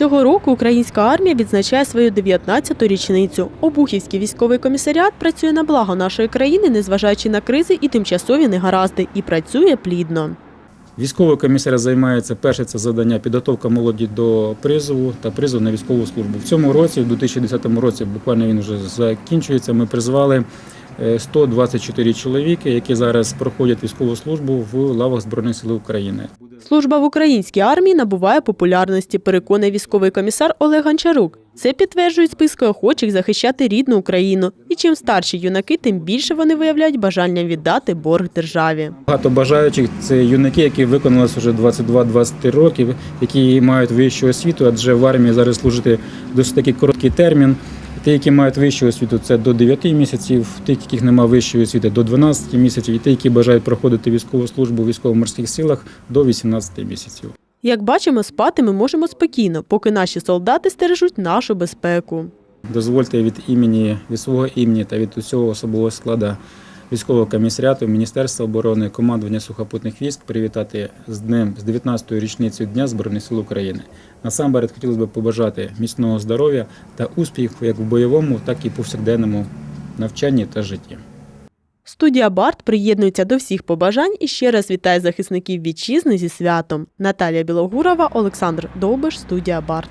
Цього року українська армія відзначає свою 19-ту річницю. Обухівський військовий комісаріат працює на благо нашої країни, незважаючи на кризи і тимчасові негаразди, і працює плідно. Військовий комісар займається перше це завдання підготовка молоді до призову та призову на військову службу. В цьому році, в 2010 році, буквально він вже закінчується. Ми призвали е, 124 чоловіки, які зараз проходять військову службу в лавах Збройних сил України. Служба в українській армії набуває популярності, переконує військовий комісар Олег Гончарук. Це підтверджують списки охочих захищати рідну Україну. І чим старші юнаки, тим більше вони виявляють бажання віддати борг державі. Багато бажаючих це юнаки, які виконалися вже 22-23 років, які мають вищу освіту, адже в армії зараз служити досить такий короткий термін. Ті, які мають вищу освіту, це до 9 місяців, тих, яких немає вищої освіти, до 12 місяців, і ті, які бажають проходити військову службу у військово-морських силах до 18 місяців. Як бачимо, спати ми можемо спокійно, поки наші солдати стережуть нашу безпеку. Дозвольте від імені від свого імені та від усього особового складу військового комісаріату Міністерства оборони командування сухопутних військ привітати з днем з 19-ю річницею Дня Збройних сил України. Насамперед хотілося б побажати міцного здоров'я та успіху як в бойовому, так і повсякденному навчанні та житті. Студія Барт приєднується до всіх побажань і ще раз вітає захисників вітчизни зі святом. Наталія Білогурова, Олександр Довбиш, студія Барт.